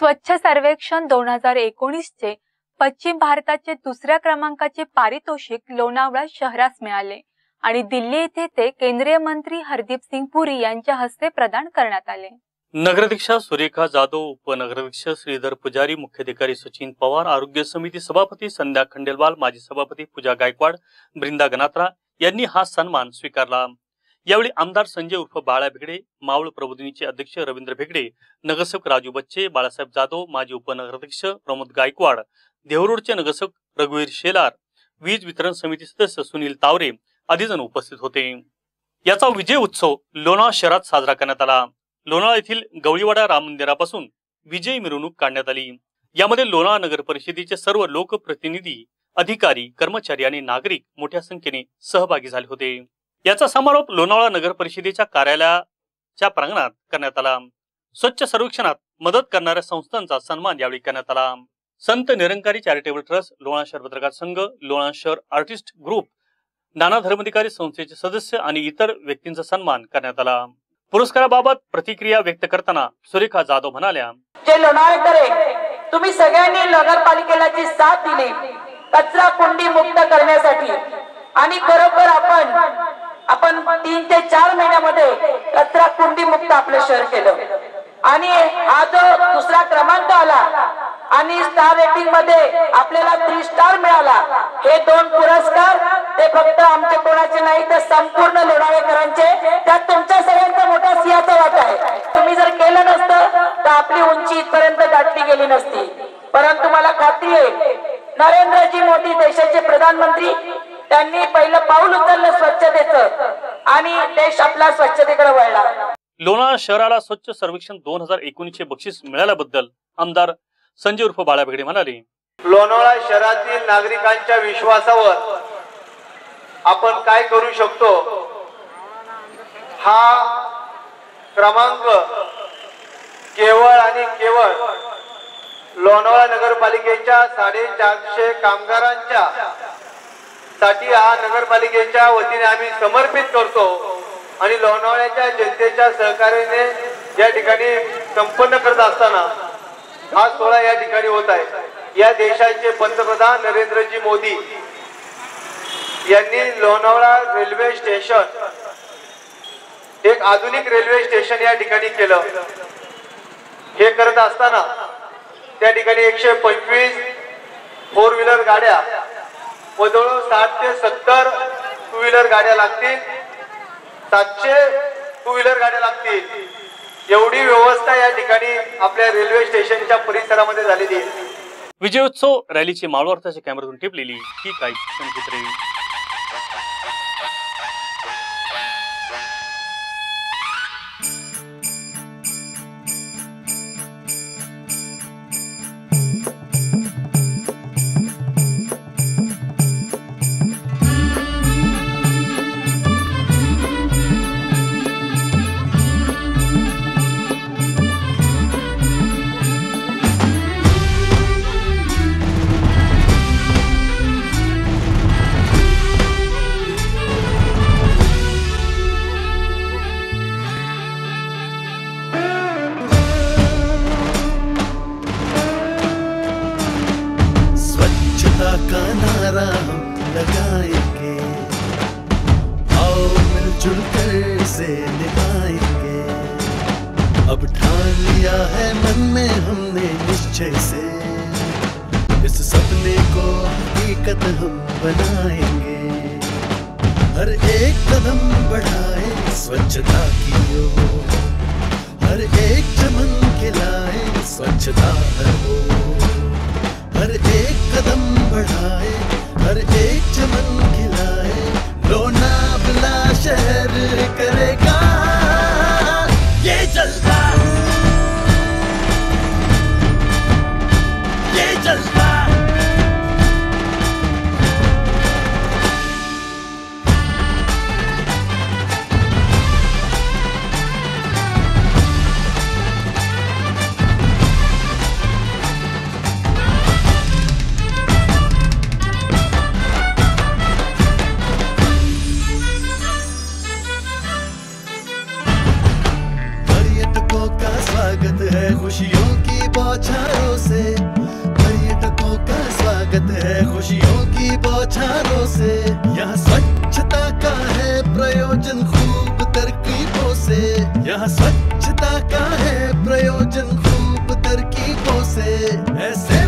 स्वच्छ सर्वेक्षण दोन हजार एकोणीसचे पश्चिम भारताचे दुसऱ्या क्रमांकाचे पारितोषिक लोणावळा शहरास मिळाले. आणि दिल्ली येथे ते केंद्रीय मंत्री हरदीप सिंग पुरी यांच्या हस्ते प्रदान करण्यात आले. नगराध्यक्षा सुरेखा जाधव उपनगराध्यक्ष श्रीधर पुजारी मुख्याधिकारी सचिन पवार आरोग्य समिती सभापती संध्या खंडेलवाल माजी सभापती पूजा गायकवाड वृंदा गनात्रा यांनी हा सन्मान स्वीकारला. यावेळी आमदार संजय उर्फ बाळा भेगडे मावळ प्रबोधिनीचे अध्यक्ष रवींद्र भेगडे नगरसेवक राजू बच्चे बाळासाहेब जाधव माजी उपनगराध्यक्ष प्रमोद गायकवाड देहरोडचे नगरसेवक रघुवीर शेलार वीज वितरण समिती सदस्य सुनील तावरे आदी जण उपस्थित होते. याचा विजय उत्सव लोणावळा शहरात साजरा करण्यात आला. लोणाळा येथील गवळीवाडा राम मंदिरापासून विजयी मिरवणूक काढण्यात आली. यामध्ये लोणाळा नगर परिषदेचे सर्व लोकप्रतिनिधी अधिकारी कर्मचारी आणि नागरिक मोठ्या संख्येने सहभागी झाले होते. याचा समारोप लोणावळा नगर परिषदेच्या कार्यालयाच्या प्रांगणात करण्यात आला. स्वच्छ सर्वेक्षणात मदत करणाऱ्या संस्थांचा सन्मान यावेळी करण्यात आला. संत निरंकारी चॅरिटेबल ट्रस्ट लोणा शहर पत्रकार संघ लोणा शहर आर्टिस्ट ग्रुप नाना धर्माधिकारी संस्थेचे सदस्य आणि इतर व्यक्तींचा सन्मान करण्यात आला. पुरस्काराबाबत प्रतिक्रिया व्यक्त करताना सुरेखा जाधव म्हणाल्या जे लोणावळेकर तुम्ही सगळ्यांनी नगरपालिकेला जी साथ दिली कचरा कुंडी मुक्त करण्यासाठी आणि बरोबर आपण आपण तीन ते चार महिन्यामध्ये कचरा कुंडी मुक्त आपलं शहर केलं. आणि हा जो दुसरा क्रमांक आला आणि स्टार रेटिंगमध्ये आपल्याला थ्री स्टार मिळाला हे दोन पुरस्कार ते फक्त आमचे कोणाचे नाही तर संपूर्ण लोणावेकरांचे त्यात तुमच्या सगळ्यांचा मोठा सिंहाचा वाटा आहे. तुम्ही जर केलं नसतं तर आपली उंची इथपर्यंत गाठली गेली नसती. परंतु मला खात्री आहे नरेंद्रजी मोदी देशाचे प्रधानमंत्री त्यांनी पहिलं पाऊल उचललं स्वच्छतेचं. आणि देश आपला स्वच्छतेकडे वळला. लोणावळा शहराला स्वच्छ सर्वेक्षण दोन हजार एकोणीसचे बक्षीस मिळाल्याबद्दल आमदार संजय उर्फ बाळा भेगडे म्हणाले. लोणावळा शहरातील नागरिकांच्या विश्वासावर आपण काय करू शकतो? हा क्रमांक केवळ आणि केवळ लोणावळा नगरपालिकेच्या साडेचारशे कामगारांच्या साठी हा नगरपालिकेच्या वतीने आम्ही समर्पित करतो आणि लोणावळ्याच्या जनतेच्या सहकार्याने या ठिकाणी संपन्न करत असताना हा सोहळा या ठिकाणी होत आहे. या देशाचे पंतप्रधान नरेंद्रजी मोदी यांनी लोणावळा रेल्वे स्टेशन एक आधुनिक रेल्वे स्टेशन या ठिकाणी केलं. हे करत असताना त्या ठिकाणी एकशे पंचवीस फोर व्हीलर गाड्या व जवळ साठ ते सत्तर टू व्हीलर गाड्या लागतील. सातशे टू व्हीलर गाड्या लागतील. एवढी व्यवस्था या ठिकाणी आपल्या रेल्वे स्टेशनच्या परिसरामध्ये झालेली आहे. विजयोत्सव रॅलीची मावळवार्ताच्या कॅमेरातून टिपलेली ही काही चित्रे नारा हम लगाएँगे। आओ मिलजुल कर इसे निभाएँगे। अब ठान लिया है मन में हमने निश्चय से। इस सपने को हकीकत हम बनाएँगे। हर एक कदम बढ़ाए स्वच्छता की ओर। बौछारों से। पर्यटकों का स्वागत है खुशियों की बौछारों से। यहाँ स्वच्छता का है प्रयोजन खूब तरकीबों से। यहाँ स्वच्छता का है प्रयोजन खूब तरकीबों से। ऐसे